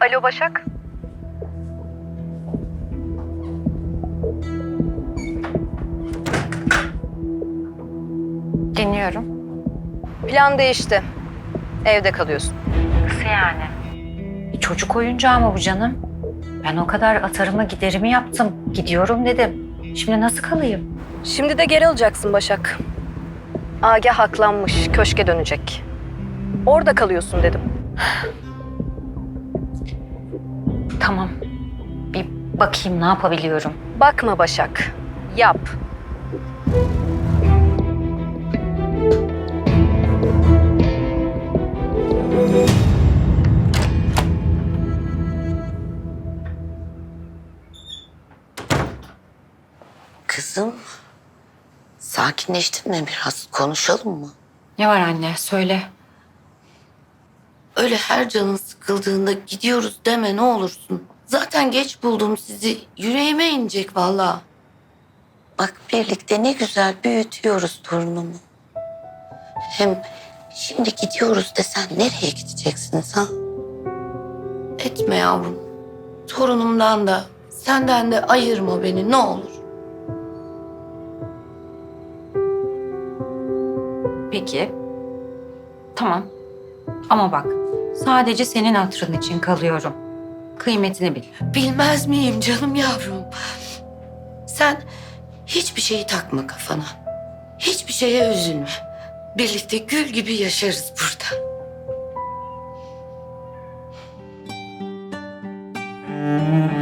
Alo Başak. Dinliyorum. Plan değişti. Evde kalıyorsun. Nasıl yani? Bir çocuk oyuncağı mı bu canım? Ben o kadar atarımı giderimi yaptım. Gidiyorum dedim. Şimdi nasıl kalayım? Şimdi de geri alacaksın Başak. Agah haklanmış, köşke dönecek. Orada kalıyorsun dedim. Tamam. Bir bakayım ne yapabiliyorum. Bakma Başak, yap. Kızım, sakinleştin mi biraz? Konuşalım mı? Ne var anne? Söyle. Öyle her canın sıkıldığında gidiyoruz deme ne olursun. Zaten geç buldum sizi. Yüreğime inecek vallahi. Bak birlikte ne güzel büyütüyoruz torunumu. Hem şimdi gidiyoruz desen nereye gideceksiniz ha? Etme yavrum. Torunumdan da senden de ayırma beni ne olur. Peki. Tamam. Ama bak sadece senin hatırın için kalıyorum. Kıymetini bil. Bilmez miyim canım yavrum? Sen hiçbir şeyi takma kafana. Hiçbir şeye üzülme. Birlikte gül gibi yaşarız burada. Thank you.